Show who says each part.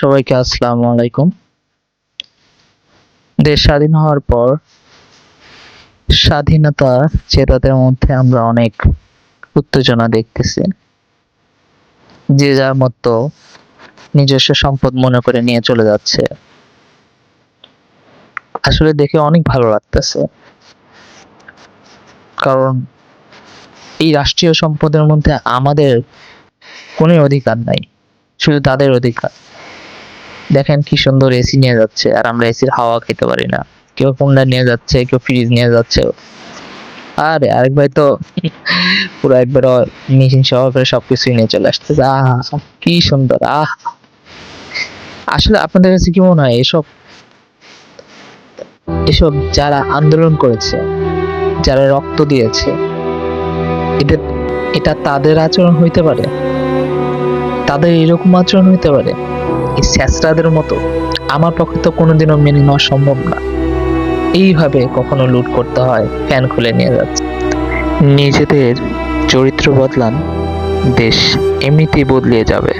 Speaker 1: সবাইকে আসসালামু আলাইকুম। দেশ স্বাধীন হওয়ার পর স্বাধীনতা চেতাদের মধ্যে আমরা অনেক উত্তেজনা দেখতেছি। যে যার মতো নিজস্ব সম্পদ মনে করে নিয়ে চলে যাচ্ছে। আসলে দেখে অনেক ভালো লাগতেছে। কারণ এই রাষ্ট্রীয় সম্পদের মধ্যে আমাদের কোনো অধিকার নাই, শুধু তাদের অধিকার। দেখেন কি সুন্দর এসি নিয়ে যাচ্ছে, আর আমরা এসির হাওয়া খেতে পারি না। কেউ কুলার নিয়ে যাচ্ছে, কেউ ফ্রিজ নিয়ে যাচ্ছে। আরে, আরেক ভাই তো পুরো একবার মেশিন সহ সবকিছুই নিয়ে চলে আসতেছে। আহ, কি সুন্দর, আহ। আসলে আপনাদের কাছে কি মনে হয়, এসব এসব যারা আন্দোলন করেছে, যারা রক্ত দিয়েছে এটা এটা তাদের আচরণ হইতে পারে? তাদের এরকম আচরণ হইতে পারে? এই স্যাঁচরাদের মতো আমার পক্ষে তো কোনোদিনও মেনে নেওয়া সম্ভব না। এইভাবে কখনো লুট করতে হয়, ফ্যান খুলে নিয়ে যাচ্ছে। নিজেদের চরিত্র বদলান, দেশ এমনিতেই বদলিয়ে যাবে।